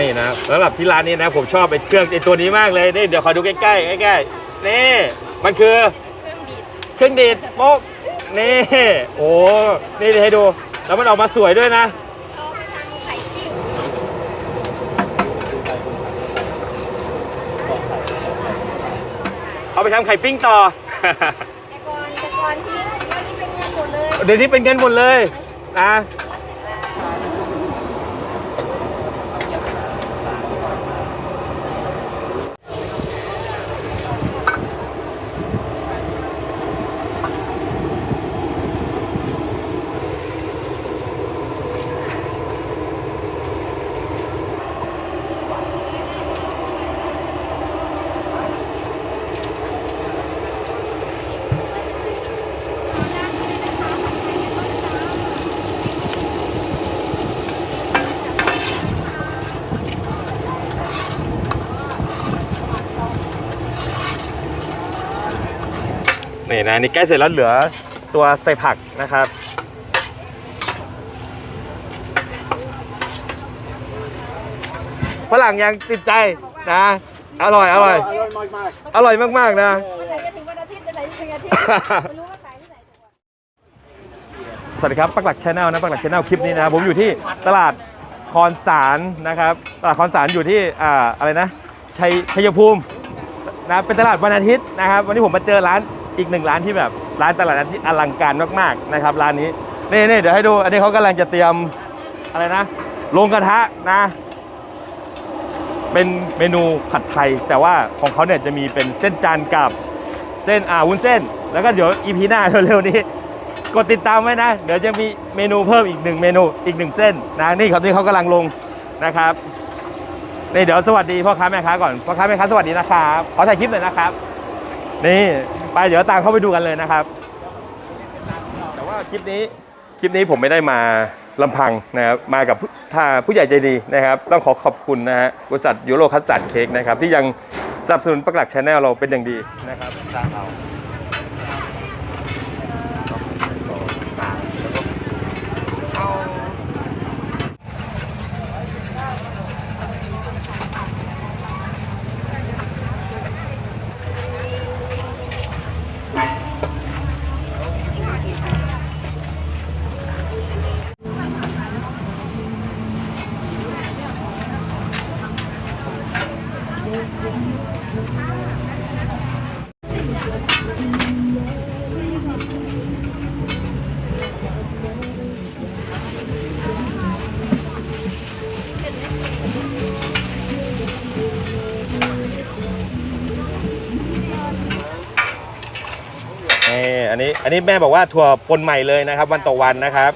นี่นะสำหรับที่ร้านนี้นะผมชอบไอ้เครื่องไอ้ตัวนี้มากเลยนี่เดี๋ยวขอดูใกล้ๆใกล้ๆนี่มันคือเครื่องดีดเครื่องดีดโป๊กนี่โอ้นี่ให้ดู แล้วมันออกมาสวยด้วยนะเอาไปทำไข่จิ้มเอาไปทำไข่ปิ้งต่อ แต่ก่อนแต่ก่อนที่เรานี่เป็นเงินหมดเลยเดี๋ยวนี้เป็นเงินหมดเลยนะ นี่นะนี่ใกล้เสร็จแล้วเหลือตัวใส่ผักนะครับฝรั่งยังติดใจนะ อร่อยอร่อย อร่อยมากมากอร่อยมากๆนะวันไหนจะถึงวันอาทิตย์วันไหนจะถึงอาทิตย์ไม่รู้ว่าขายที่ไหนถูกกว่าสวัสดีครับปักหลักชาแนลนะปักหลักชาแนลคลิปนี้นะครับผมอยู่ที่ตลาดคอนสารนะครับตลาดคอนสารอยู่ที่อ่าอะไรนะชัยชัยภูมินะเป็นตลาดวันอาทิตย์นะครับ วันนี้ผมมาเจอร้าน อีกหนึ่งร้านที่แบบร้านตลาดนัดที่อลังการมากๆนะครับร้านนี้นี่นี่เดี๋ยวให้ดู อันนี้เขากำลังจะเตรียมอะไรนะลงกระทะนะ เป็นเมนูผัดไทย แต่ว่าของเขาเนี่ยจะมีเป็นเส้นจานกับเส้นอ่าวุ้นเส้น แล้วก็เดี๋ยวอีพีหน้าเร็วๆนี้กดติดตามไว้นะ เดี๋ยวจะมีเมนูเพิ่มอีกหนึ่งเมนูอีกหนึ่งเส้นนะนี่เขาที่เขากำลังลงนะครับนี่เดี๋ยวสวัสดีพ่อค้าแม่ค้าก่อนพ่อค้าแม่ค้าสวัสดีนะครับขอถ่ายคลิปหน่อยนะครับ นี่ ไปเดี๋ยวตามเข้าไปดูกันเลยนะครับ แต่ว่าคลิปนี้คลิปนี้ผมไม่ได้มาลำพังนะครับมากับท่าผู้ใหญ่ใจดีนะครับ ต้องขอขอบคุณนะฮะบริษัทยูโรคัสจัดเค้กนะครับที่ยังสนับสนุนปักหลักชาแนลเราเป็นอย่างดีนะครับ อันนี้อันนี้แม่บอกว่าถั่วปนใหม่เลยนะครับ วันต่อวันนะครับ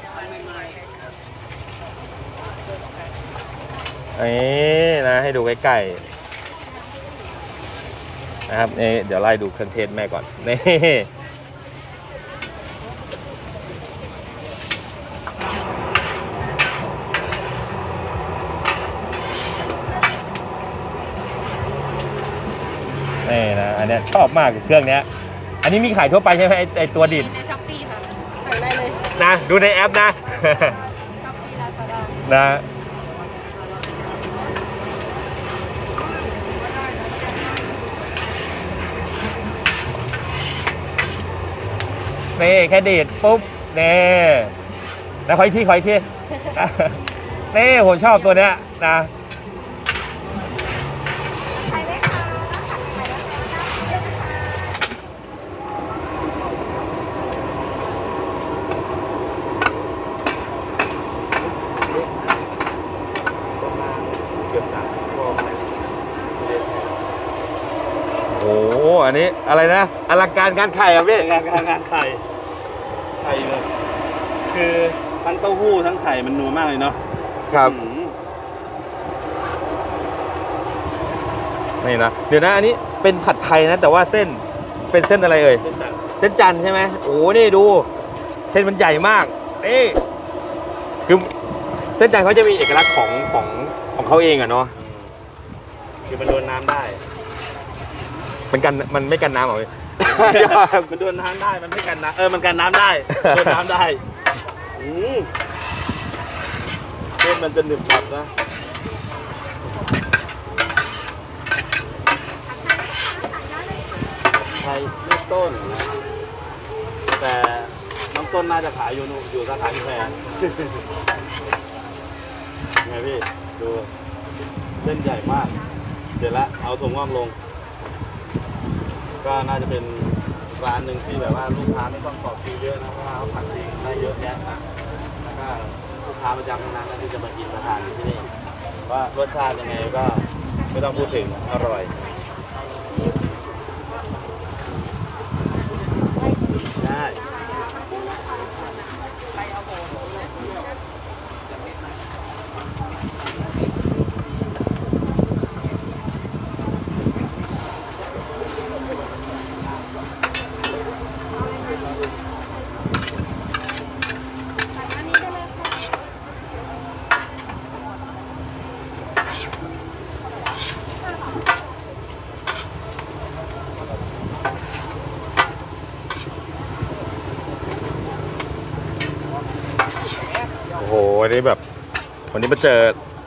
นี่นะให้ดูใกล้ๆนะครับนี่เดี๋ยวไล่ดูเครื่องเทศแม่ก่อนนี่นี่นะอันเนี้ยชอบมากเครื่องเนี้ย อันนี้มีขายทั่วไปใช่ไหมไอ้ไอตัวดิดในช้อปปี้ค่ะสั่งได้เลยนะดูในแอปนะ ช้อปปี้ลาซาด้านะนี่แค่ดีดปุ๊บนี่แล้วคอยที่คอยที่ นี่ผมชอบตัวเนี้ยนะ ใครไหมคะ โอ้โหอันนี้อะไรนะอลังการการไข่อะพี่งานงานงานไข่ไข่เลยคือทั้งเต้าหู้ทั้งไข่มันนัวมากเลยเนาะครับอืมนี่นะเดี๋ยวนะอันนี้เป็นผัดไทยนะ แต่ว่าเส้นเป็นเส้นอะไรเอ่ยเป็นแบบเส้นจันทร์ใช่ไหมโอ้โหนี่ดู เส้นมันใหญ่มากนี่คือเส้นจันทร์เขาจะมีเอกลักษณ์ของของของเขาเองอะเนาะคือมันโดนน้ำได้ มันกันมันไม่กันน้ำเหรอมันโดนน้ำได้ มันไม่กันน้ำเออ มันกันน้ำได้ โดนน้ำได้อืมเส้นมันจะหนึบหนับนะ ไทยลูกต้น แต่น้องต้นน่าจะขายอยู่อยู่สาขาที่แพงไงพี่ ดูเส้นใหญ่มาก เดี๋ยวละ เอาถุงว่างลง ก็น่าจะเป็นร้านหนึ่งที่แบบว่าลูกค้าไม่ต้องต่อคิวเยอะนะเพราะว่าเขาผัดเองได้เยอะแยะนะแล้วก็ลูกค้าประจำทั้งนั้นนะที่จะมากินมาทานที่นี่ว่ารสชาติยังไงก็ไม่ต้องพูดถึงอร่อย ได้ อันนี้ได้เลยค่ะ โอ้โหวันนี้แบบ วันนี้มาเจอ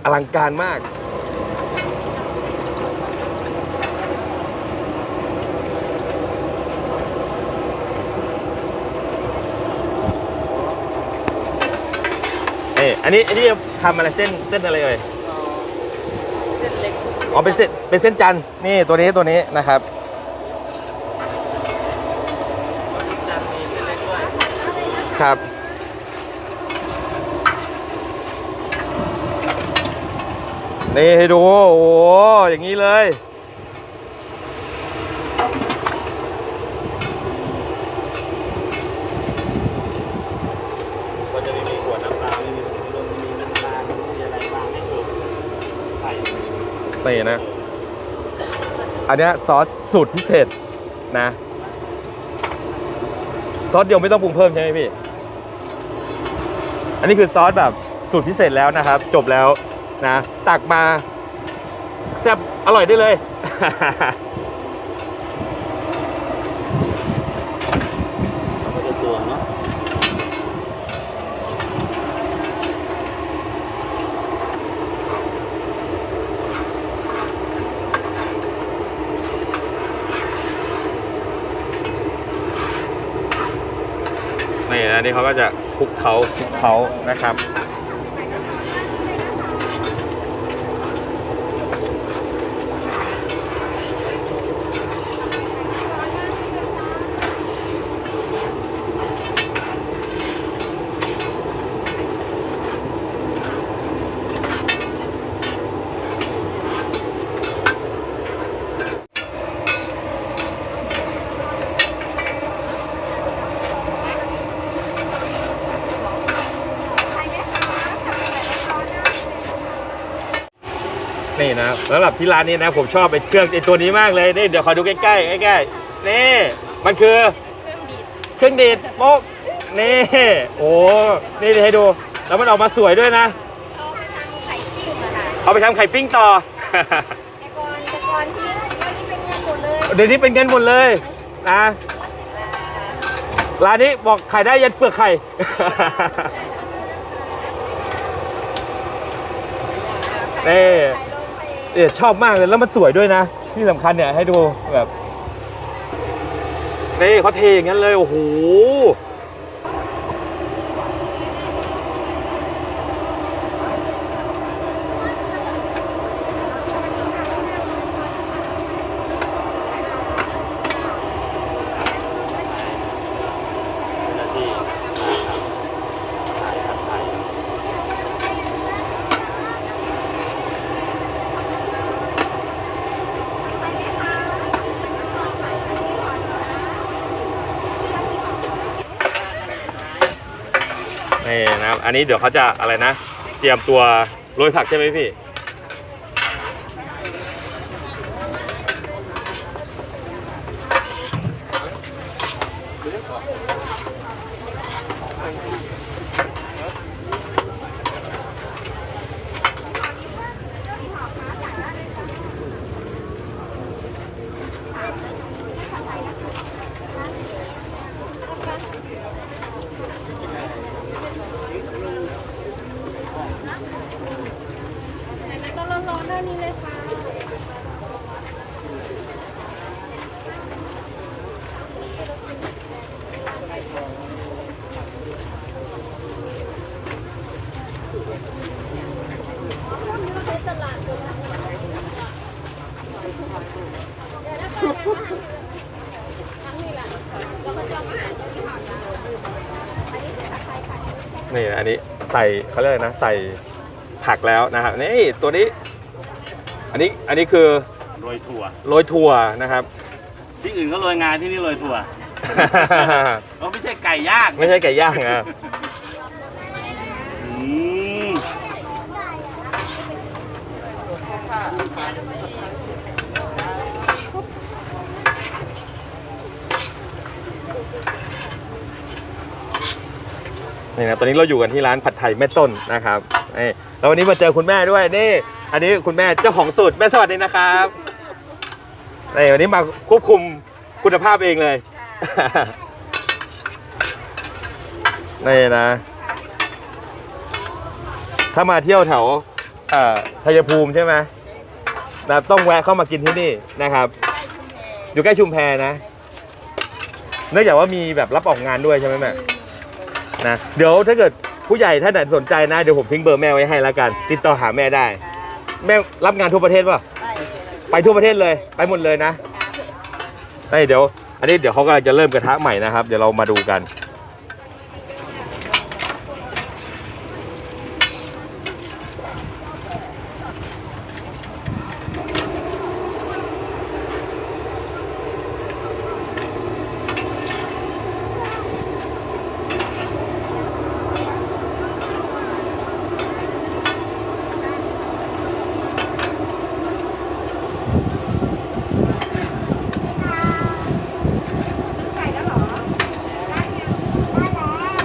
อลังการมาก เอ้ยอันนี้อันนี้ทำอะไรเส้นเส้นอะไรเอ่ยอ๋อเป็นเส้นเป็นเส้นจันทร์นี่ตัวนี้ตัวนี้นะครับจันมีเส้นเล็กด้วยครับ นี่ให้ดู โอ้โหอย่างนี้เลย ก็จะไม่มีขวดน้ำปลาไม่มีผงชูรสไม่มีน้ำตาลไม่มีอะไรบางให้ดูไข่นี่นะ อันเนี้ยซอสสูตรพิเศษนะ ซอสเดียวไม่ต้องปรุงเพิ่มใช่ไหมพี่ อันนี้คือซอสแบบสูตรพิเศษแล้วนะครับ จบแล้ว นะตักมาแซ่บอร่อยได้เลย ก็จะตัวเนาะนี่นะนี่เขาก็จะคลุกเขาคลุกเขานะครับ นี่นะสำหรับที่ร้านนี้นะผมชอบไอ้เครื่องไอ้ตัวนี้มากเลยนี่เดี๋ยวขอดูใกล้ๆใกล้ๆนี่มันคือเครื่องบีบเครื่องดีดโป๊กนี่โอ้นี่ให้ดู แล้วมันออกมาสวยด้วยนะ เอาไปทำไข่ปิ้งอะค่ะเอาไปทำไข่ปิ้งต่อ แต่ก่อนแต่ก่อนที่แล้วนี่เป็นเงินหมดเลยเดี๋ยวนี้เป็นเงินหมดเลยนะร้านนี้บอกขายได้ยันเปลือกไข่ เอ้ยไข่ลงไป เนี่ยชอบมากเลยแล้วมันสวยด้วยนะ ที่สำคัญเนี่ยให้ดูแบบนี่เขาเทอย่างนั้นเลยโอ้โหหน้าที่ถ่ายครับถ่าย นี่นะครับ อันนี้เดี๋ยวเขาจะอะไรนะ เตรียมตัวโรยผักใช่ไหมพี่นๆก็ร้อนๆด้านนี้เลยค่ะ นี่อันนี้ใส่เขาเรียกอะไรนะใส่ผักแล้วนะครับนี่ตัวนี้ อันนี้อันนี้คือโรยถั่วโรยถั่วนะครับ ที่อื่นก็โรยงานที่นี่โรยถั่วเขาไม่ใช่ไก่ย่างไม่ใช่ไก่ย่างอะ อืม นี่นะตอนนี้เราอยู่กันที่ร้านผัดไทยแม่ต้นนะครับนี่แล้ววันนี้มาเจอคุณแม่ด้วยนี่ อันนี้คุณแม่เจ้าของสูตรแม่สวัสดีนะครับนี่วันนี้มาควบคุมคุณภาพเองเลยนี่นะ ถ้ามาเที่ยวแถวอ่อชัยภูมิใช่ไหมนะต้องแวะเข้ามากินที่นี่นะครับ อยู่ใกล้ชุมแพนะ เนื่องจากว่ามีแบบรับออกงานด้วยใช่ไหมแม่ นะเดี๋ยวถ้าเกิดผู้ใหญ่ท่านไหนสนใจนะเดี๋ยวผมทิ้งเบอร์แม่ไว้ให้แล้วกัน ติดต่อหาแม่ได้ แม่รับงานทั่วประเทศป่ะไปทั่วประเทศเลยไปหมดเลยนะไอ้เดี๋ยว อันนี้เดี๋ยวเขากำลังจะเริ่มกระทะใหม่นะครับ เดี๋ยวเรามาดูกัน ไก่แล้วเหรอได้ยังได้แล้ว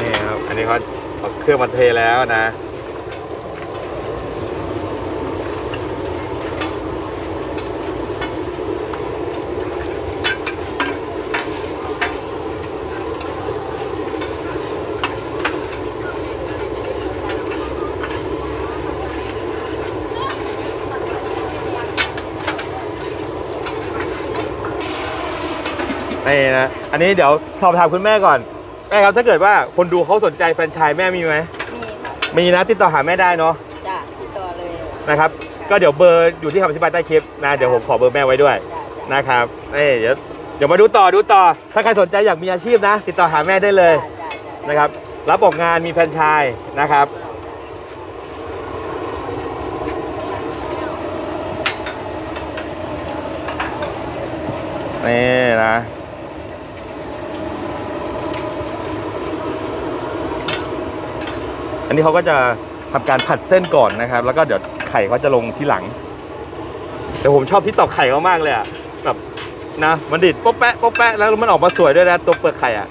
นี่ครับ อันนี้เขาเอาเค รื่องมาเทแล้วนะนี่นะ อันนี้เดี๋ยวสอบถามคุณแม่ก่อน แม่ครับถ้าเกิดว่าคนดูเขาสนใจแฟรนไชส์แม่มีไหมมีค่ะมีนะติดต่อหาแม่ได้เนาะจ้ะติดต่อเลยนะครับก็เดี๋ยวเบอร์อยู่ที่คำอธิบายใต้คลิปนะเดี๋ยวผมขอเบอร์แม่ไว้ด้วยจ้ะจ้ะนะครับนี่เดี๋ยวเดี๋ยวมาดูต่อดูต่อ ถ้าใครสนใจอยากมีอาชีพนะ ติดต่อหาแม่ได้เลยจ้ะจ้ะจ้ะนะครับ รับออกงานมีแฟรนไชส์นะครับ นี่นะ อันนี้เขาก็จะทำการผัดเส้นก่อนนะครับ แล้วก็เดี๋ยวไข่เขาจะลงที่หลัง แต่ผมชอบที่ตอกไข่เขามากเลยอะแบบนะมันดิดโป๊ะแปะโป๊ะแปะแล้วมันออกมาสวยด้วยนะตัวเปลือกไข่อะ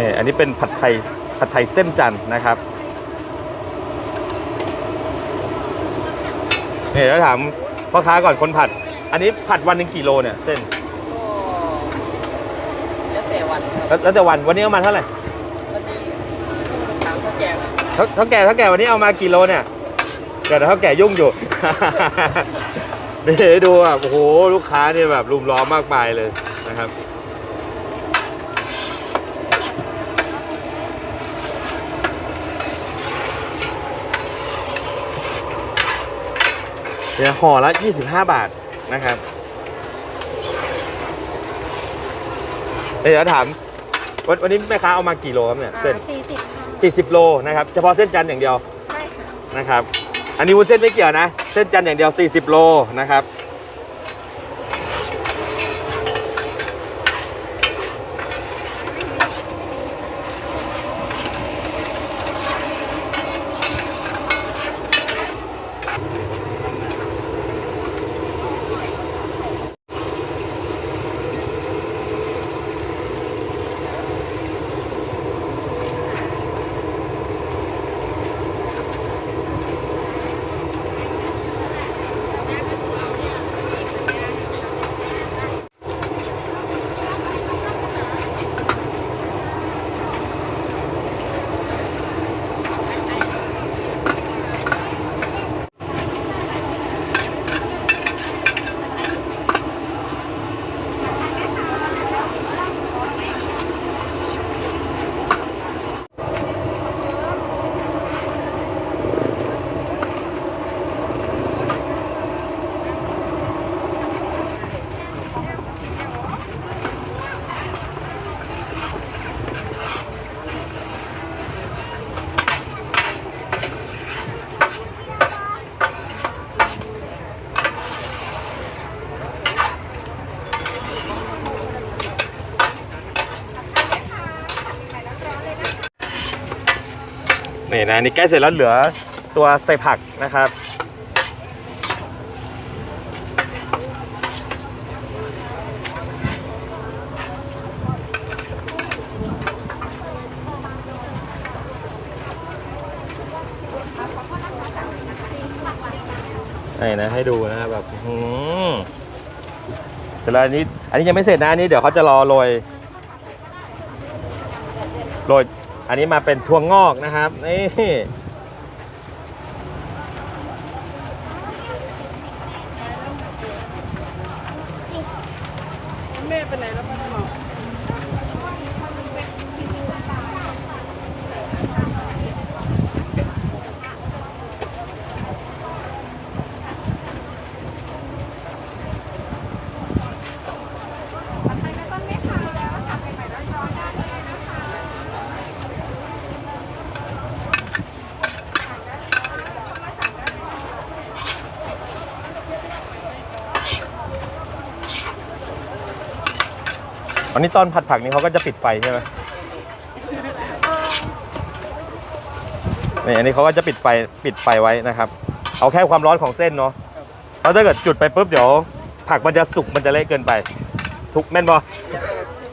นี่อันนี้เป็นผัดไทยผัดไทยเส้นจันทร์นะครับนี่แล้วถามพ่อค้าก่อนคนผัด อันนี้ผัดวันหนึ่งกี่โลเนี่ยเส้นก็แล้วแต่วันครับแล้วแล้วแต่วันวันนี้เอามาเท่าไหร่วันนี้ทางข้าวแกงเท่าเท่าแก่เท่าแก่วันนี้เอามากี่โลเนี่ยเดี๋ยวเท่าแก่ยุ่งอยู่ นี่ดูอะโอ้โหลูกค้าเนี่ยแบบรุมล้อมมากมายเลยนะครับ เนี่ยห่อละ 25 บาทนะครับ เดี๋ยวถามวันวันนี้แม่ค้าเอามากี่โลครับเนี่ยเส้นสี่สิบค่ะ40 โลนะครับเฉพาะเส้นจันทร์อย่างเดียวใช่ค่ะนะครับ อันนี้วุ้นเส้นไม่เกี่ยวนะ เส้นจันทร์อย่างเดียว 40 โลนะครับ นี่นะนี่ใกล้เสร็จแล้วเหลือตัวใส่ผักนะครับ นี่นะให้ดูนะแบบหือเสร็จแล้วอันนี้ อันนี้ยังไม่เสร็จนะอันนี้เดี๋ยวเขาจะรอโรยโรย อันนี้มาเป็นถั่วงอกนะครับ นี่แม่ไปไหนแล้ว นนี้ตอนผัดผักนี่เขาก็จะปิดไฟใช่ไหมนี่อันนี้เขาก็จะปิดไฟปิดไฟไว้นะครับ เอาแค่ความร้อนของเส้นเนาะเพราะถ้าเกิดจุดไปปุ๊บเดี๋ยว ผักมันจะสุกมันจะเละเกินไป ทุกแม่นบอก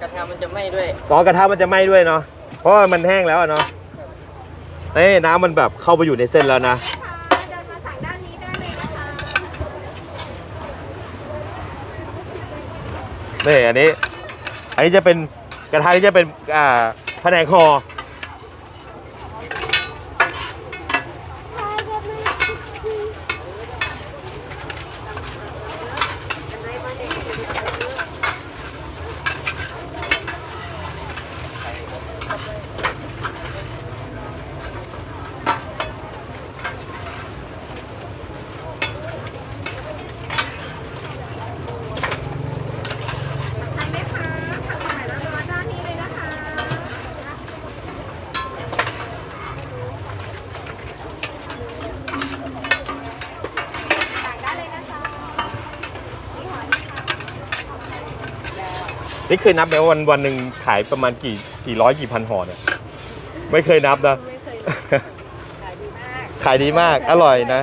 ระทะมันจะไหม้ด้วยอ๋อกระทะมันจะไหม้ด้วยเนาะเพราะว่ามันแห้งแล้วอะเนาะนี่น้ำมันแบบเข้าไปอยู่ในเส้นแล้วนะเดินมาสั่งด้านนี้ได้เลยนะคะนี่อันนี้ อันนี้จะเป็นกระทะนี้จะเป็นอ่าแผนกห่อ นี่เคยนับไหมว่าวันวันหนึ่งขายประมาณกี่กี่ร้อยกี่พันห่อเนี่ยไม่เคยนับนะขายดีมากอร่อยนะ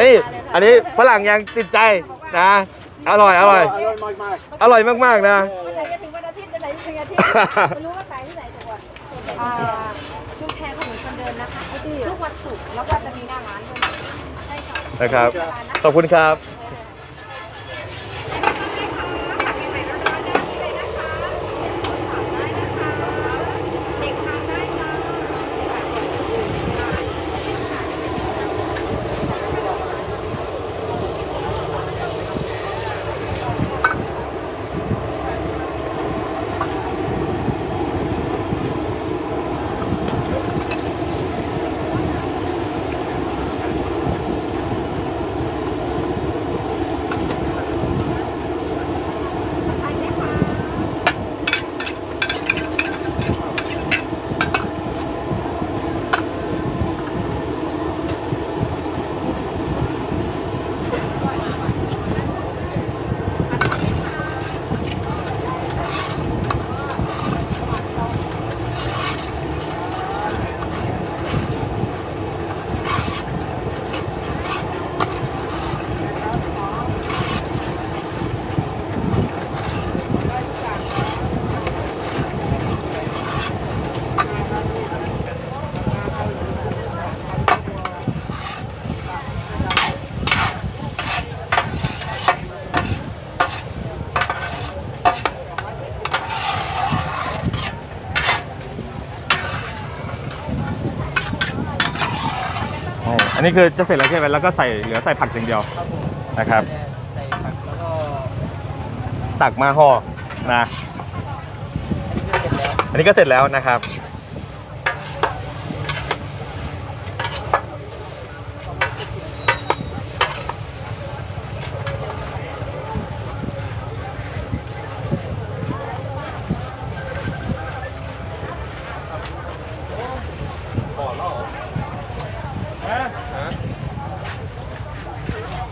นี่อันนี้ฝรั่งยังติดใจนะ อร่อยอร่อยอร่อยมากๆนะ วันไหนจะถึงวันอาทิตย์วันไหนจะถึงอาทิตย์ไม่รู้ว่าขายที่ไหนทุกวันอ่าชุดแทนขนมคนเดินนะคะทุกวันศุกร์แล้วก็จะมีหน้าร้านด้วยใช่ค่ะนะครับ ขอบคุณครับน นนี้คือจะเสร็จแล้วใช่ไหมแล้วก็ใส่เหลือใส่ผักอย่างเดียว ครับผมนะครับ ใส่ผักแล้วก็ตักมาห่อนะ อันนี้ก็เสร็จแล้ว อันนี้ก็เสร็จแล้วนะครับ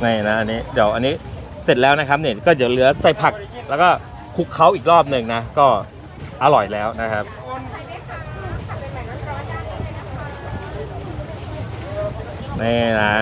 นี่นะอันนี้เดี๋ยวอันนี้เสร็จแล้วนะครับเนี่ยก็เดี๋ยวเหลือใส่ผักแล้วก็คลุกเคล้าอีกรอบหนึ่งนะก็อร่อยแล้วนะครับนี่นะ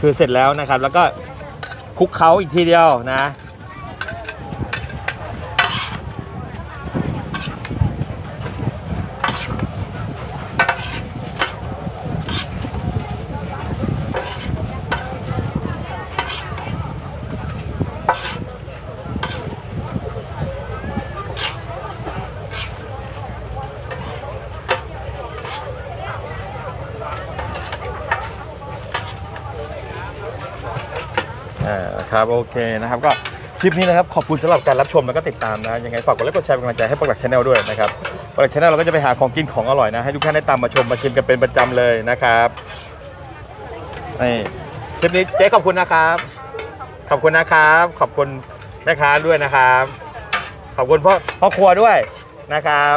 คือเสร็จแล้วนะครับ แล้วก็คลุกเขาอีกทีเดียวนะ ครับโอเคนะครับก็คลิปนี้นะครับขอบคุณสำหรับการรับชมแล้วก็ติดตามนะยังไงฝากกดไลค์กดแชร์เป็นกำลังใจให้ปักหลักชาแนลด้วยนะครับปักหลักชาแนลเราก็จะไปหาของกินของอร่อยนะให้ทุกท่านได้ตามมาชมมาชิมกันเป็นประจำเลยนะครับนี่คลิปนี้เจ๊ขอบคุณนะครับ ขอบคุณนะครับ ขอบคุณแม่ค้าด้วยนะครับ ขอบคุณพ่อพ่อครัวด้วยนะครับ